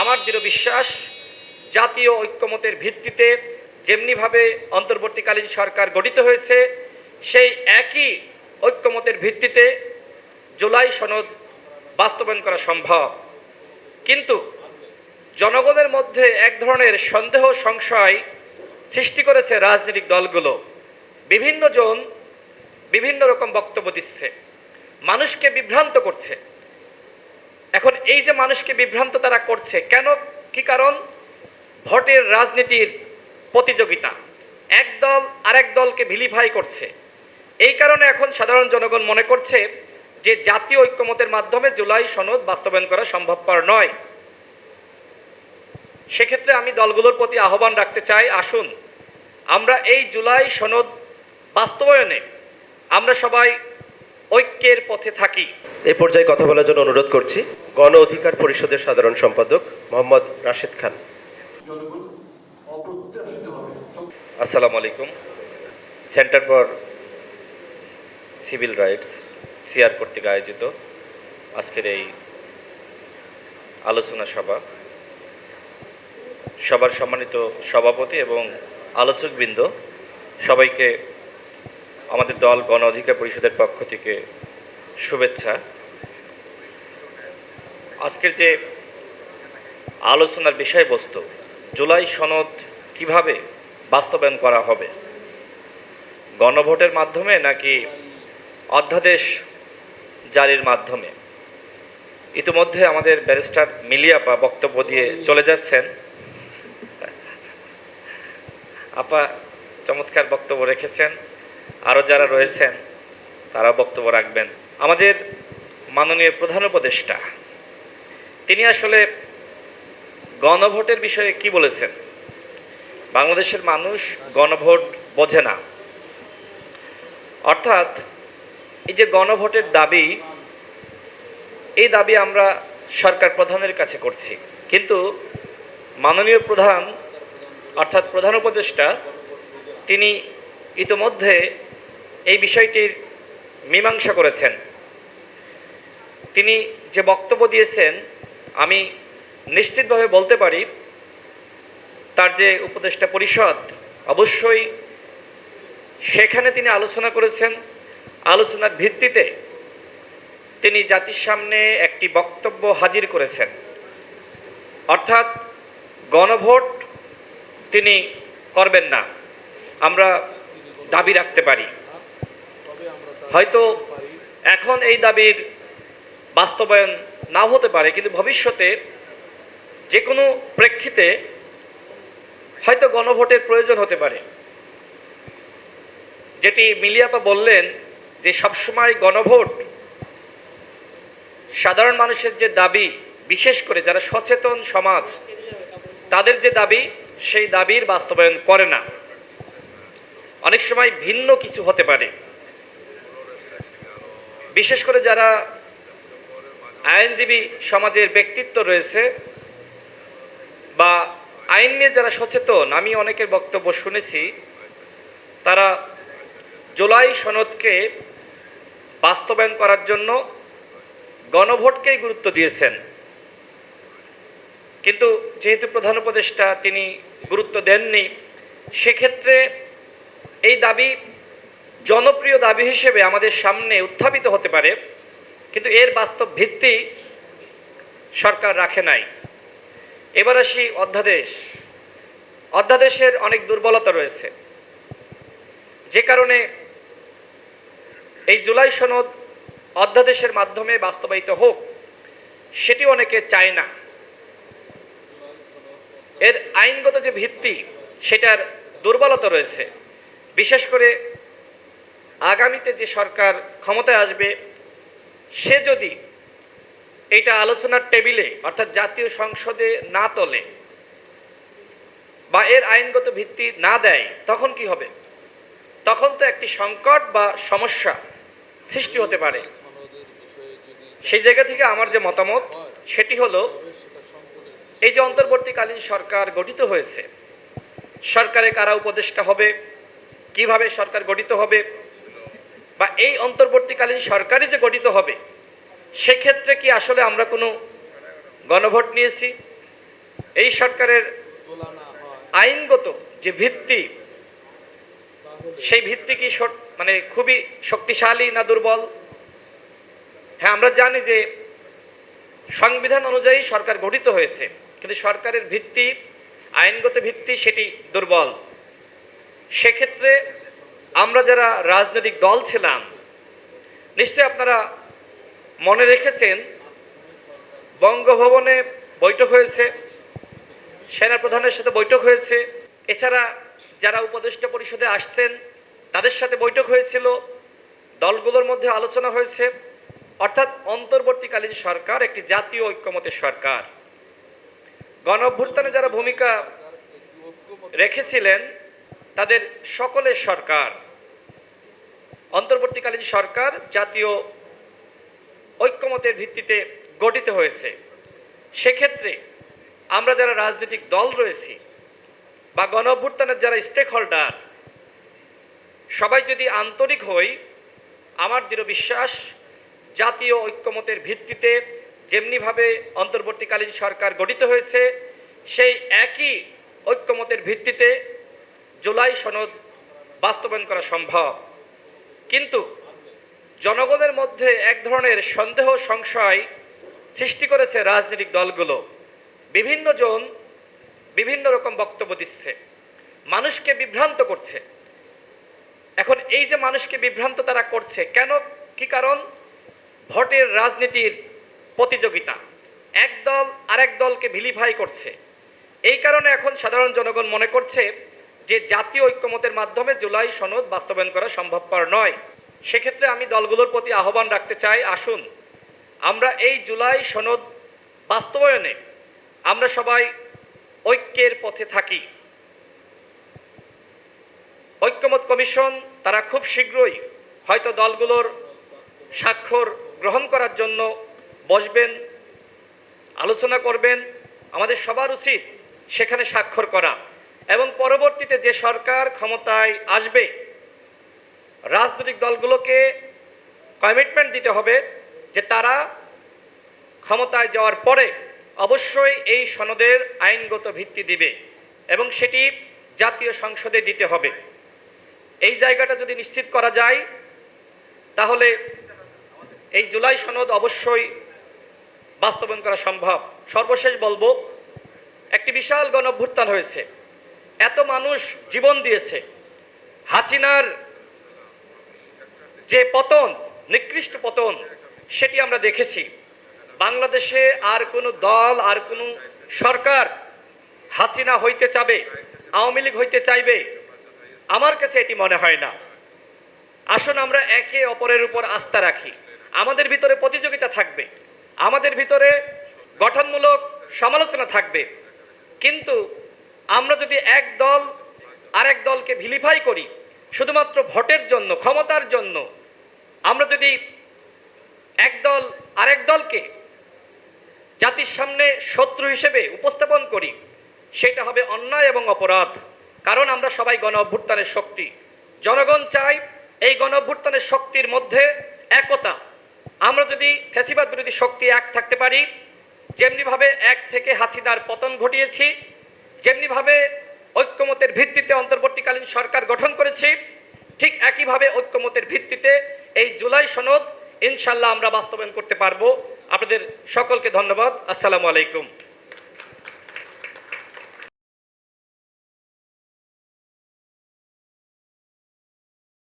আমার দৃঢ় বিশ্বাস, জাতীয় ঐক্যমতের ভিত্তিতে যেমনিভাবে অন্তর্বর্তীকালীন সরকার গঠিত হয়েছে, সেই একই ঐক্যমতের ভিত্তিতে জুলাই সনদ বাস্তবায়ন করা সম্ভব। কিন্তু জনগণের মধ্যে এক ধরনের সন্দেহ, সংশয় সৃষ্টি করেছে রাজনৈতিক দলগুলো। বিভিন্ন জন বিভিন্ন রকম বক্তব্য দিচ্ছে। মানুষকে বিভ্রান্ত করছে। এখন এই যে মানুষকে বিভ্রান্ত তারা করছে, কেন? কি কারণ? ভোটের রাজনীতির প্রতিযোগিতা। এক দল আরেক দলকে ভিলিফাই করছে। এই কারণে এখন সাধারণ জনগণ মনে করছে যে জাতীয় ঐক্যমতের মাধ্যমে জুলাই সনদ বাস্তবায়ন করা সম্ভবপর নয়। সেক্ষেত্রে আমি দলগুলোর প্রতি আহ্বান রাখতে চাই, আসুন। আমরা এই জুলাই সনদ বাস্তবায়নে আমরা সবাই ঐক্যের পথে থাকি। এই পর্যায়ে কথা বলার জন্য অনুরোধ করছি গণ অধিকার পরিষদের সাধারণ সম্পাদক মোহাম্মদ রাশেদ খান। আসসালামু আলাইকুম। Centre for civil rights, CR কর্তৃক আয়োজিত আজকের এই আলোচনা সভা। সবার সম্মানিত সভাপতি এবং আলোচকবৃন্দ, সবাইকে আমাদের দল গণ অধিকার পরিষদের পক্ষ থেকে শুভেচ্ছা। আজকের যে আলোচনার বিষয়বস্তু, জুলাই সনদ কীভাবে বাস্তবায়ন করা হবে? গণভোটের মাধ্যমে নাকি অধ্যাদেশ জারির মাধ্যমে? ইতিমধ্যে আমাদের ব্যারিস্টার মিলিয়াপা বক্তব্য দিয়ে চলে যাচ্ছেন। আপা চমৎকার বক্তব্য রেখেছেন। আরও যারা রয়েছেন, তারা বক্তব্য রাখবেন। আমাদের মাননীয় প্রধান উপদেষ্টা, তিনি আসলে গণভোটের বিষয়ে কি বলেছেন? বাংলাদেশের মানুষ গণভোট বোঝে না। অর্থাৎ এই যে গণভোটের দাবি, এই দাবি আমরা সরকার প্রধানের কাছে করছি। কিন্তু মাননীয় প্রধান, অর্থাৎ প্রধান উপদেষ্টা, তিনি ইতোমধ্যে এই বিষয়টির মীমাংসা করেছেন। তিনি যে বক্তব্য দিয়েছেন, আমি নিশ্চিতভাবে বলতে পারি, তার যে উপদেষ্টা পরিষদ, অবশ্যই সেখানে তিনি আলোচনা করেছেন। আলোচনার ভিত্তিতে তিনি জাতির সামনে একটি বক্তব্য হাজির করেছেন। অর্থাৎ গণভোট তিনি করবেন না, আমরা দাবি রাখতে পারি। হয়তো এখন এই দাবির বাস্তবায়ন নাও হতে পারে, কিন্তু ভবিষ্যতে যে কোনো প্রেক্ষিতে হয়তো গণভোটের প্রয়োজন হতে পারে। যেটি মিলিয়াপা বললেন যে সবসময় গণভোট সাধারণ মানুষের যে দাবি, বিশেষ করে যারা সচেতন সমাজ, তাদের যে দাবি, সেই দাবির বাস্তবায়ন করে না। অনেক সময় ভিন্ন কিছু হতে পারে। বিশেষ করে যারা আইনজীবী সমাজের ব্যক্তিত্ব রয়েছে বা আইন নিয়ে যারা সচেতন, আমি অনেকের বক্তব্য শুনেছি, তারা জুলাই সনদকে বাস্তবায়ন করার জন্য গণভোটকেই গুরুত্ব দিয়েছেন। কিন্তু যেহেতু প্রধান উপদেষ্টা তিনি গুরুত্ব দেননি, সেক্ষেত্রে এই দাবি জনপ্রিয় দাবি হিসেবে আমাদের সামনে উত্থাপিত হতে পারে, কিন্তু এর বাস্তব ভিত্তি সরকার রাখে নাই। এবার আসি অধ্যাদেশ। অধ্যাদেশের অনেক দুর্বলতা রয়েছে। যে কারণে এই জুলাই সনদ অধ্যাদেশের মাধ্যমে বাস্তবায়িত হোক, সেটি অনেকে চায় না। এর আইনগত যে ভিত্তি, সেটার দুর্বলতা রয়েছে। বিশেষ করে আগামীতে যে সরকার ক্ষমতায় আসবে, সে যদি এটা আলোচনার টেবিলে, অর্থাৎ জাতীয় সংসদে না তোলে বা এর আইনগত ভিত্তি না দেয়, তখন কি হবে? তখন তো একটি সংকট বা সমস্যা সৃষ্টি হতে পারে। সেই জায়গা থেকে আমার যে মতামত, সেটি হলো এই যে অন্তর্বর্তীকালীন সরকার গঠিত হয়েছে, সরকারে কারা উপদেষ্টা হবে, কীভাবে সরকার গঠিত হবে বা এই অন্তর্বর্তীকালীন সরকারই যে গঠিত হবে, সেক্ষেত্রে কি আসলে আমরা কোনো গণভোট নিয়েছি? এই সরকারের আইনগত যে ভিত্তি, সেই ভিত্তি কি মানে খুবই শক্তিশালী না দুর্বল? হ্যাঁ আমরা জানি যে সংবিধান অনুযায়ী সরকার গঠিত হয়েছে, কিন্তু সরকারের ভিত্তি, আইনগত ভিত্তি সেটি দুর্বল। সেক্ষেত্রে আমরা যারা রাজনৈতিক দল ছিলাম, নিশ্চয়ই আপনারা মনে রেখেছেন, বঙ্গভবনে বৈঠক হয়েছে, সেনাপ্রধানের সাথে বৈঠক হয়েছে, এছাড়া যারা উপদেষ্টা পরিষদে আসছেন, তাদের সাথে বৈঠক হয়েছিল, দলগুলোর মধ্যে আলোচনা হয়েছে, অর্থাৎ অন্তর্বর্তীকালীন সরকার একটি জাতীয় ঐক্যমতের সরকার। গণ যারা ভূমিকা রেখেছিলেন তাদের সকলের সরকার, অন্তর্বর্তীকালীন সরকার জাতীয় ঐক্যমতের ভিত্তিতে গঠিত হয়েছে। সেক্ষেত্রে আমরা যারা রাজনৈতিক দল রয়েছি বা গণ অভ্যুত্থানের যারা স্টেক হোল্ডার সবাই যদি আন্তরিক হই, আমার দৃঢ় বিশ্বাস জাতীয় ঐক্যমতের ভিত্তিতে যেমনিভাবে অন্তর্বর্তীকালীন সরকার গঠিত হয়েছে, সেই একই ঐক্যমতের ভিত্তিতে জুলাই সনদ বাস্তবায়ন করা সম্ভব। কিন্তু জনগণের মধ্যে এক ধরনের সন্দেহ, সংশয় সৃষ্টি করেছে রাজনৈতিক দলগুলো। বিভিন্ন জন বিভিন্ন রকম বক্তব্য দিচ্ছে। মানুষকে বিভ্রান্ত করছে। এখন এই যে মানুষকে বিভ্রান্ত তারা করছে, কেন? কি কারণ? ভোটের রাজনীতির প্রতিযোগিতা। এক দল আরেক দলকে ভিলিফাই করছে। এই কারণে এখন সাধারণ জনগণ মনে করছে যে জাতীয় ঐক্যমতের মাধ্যমে জুলাই সনদ বাস্তবায়ন করা সম্ভবপর নয়। সেক্ষেত্রে আমি দলগুলোর প্রতি আহ্বান রাখতে চাই, আসুন। আমরা এই জুলাই সনদ বাস্তবায়নে আমরা সবাই ঐক্যের পথে থাকি। ঐক্যমত কমিশন তারা খুব শীঘ্রই হয়তো দলগুলোর স্বাক্ষর গ্রহণ করার জন্য বসবেন, আলোচনা করবেন। আমাদের সবার উচিত সেখানে স্বাক্ষর করা। এবং পরবর্তীতে যে সরকার ক্ষমতায় আসবে, রাজনৈতিক দলগুলোকে কমিটমেন্ট দিতে হবে যে তারা ক্ষমতায় যাওয়ার পরে অবশ্যই এই সনদের আইনগত ভিত্তি দিবে এবং সেটি জাতীয় সংসদে দিতে হবে। এই জায়গাটা যদি নিশ্চিত করা যায়, তাহলে এই জুলাই সনদ অবশ্যই বাস্তবায়ন করা সম্ভব। সর্বশেষ বলব, একটি বিশাল গণ অভ্যুত্থান হয়েছে। এত মানুষ জীবন দিয়েছে। হাসিনার যে পতন, নিকৃষ্ট পতন, সেটি আমরা দেখেছি। বাংলাদেশে আর কোনো দল, আর কোনো সরকার হাসিনা হইতে চাবে, আওয়ামী লীগ হইতে চাইবে, আমার কাছে এটি মনে হয় না। আসুন আমরা একে অপরের উপর আস্থা রাখি। আমাদের ভিতরে প্রতিযোগিতা থাকবে, আমাদের ভিতরে গঠনমূলক সমালোচনা থাকবে। কিন্তু আমরা যদি এক দল, আরেক দলকে ভিলিফাই করি, শুধুমাত্র ভোটের জন্য, ক্ষমতার জন্য, আমরা যদি এক দল, আরেক দলকে জাতির সামনে শত্রু হিসেবে উপস্থাপন করি, সেটা হবে অন্যায় এবং অপরাধ। কারণ আমরা সবাই গণ অভ্যুত্থানের শক্তি। জনগণ চাই এই গণ অভ্যুত্থানের শক্তির মধ্যে একতা। আমরা যদি ফ্যাসিবাদ বিরোধী শক্তি এক থাকতে পারি, যেমনিভাবে এক থেকে হাসিনার পতন ঘটিয়েছি যেমনিভাবে ঐক্যমতের ভিত্তিতে অন্তর্বর্তীকালীন সরকার গঠন করেছি, ঠিক একইভাবে ঐক্যমতের ভিত্তিতে এই জুলাই সনদ ইনশাল্লাহ আমরা বাস্তবায়ন করতে পারব। আপনাদের সকলকে ধন্যবাদ। আসসালামু আলাইকুম।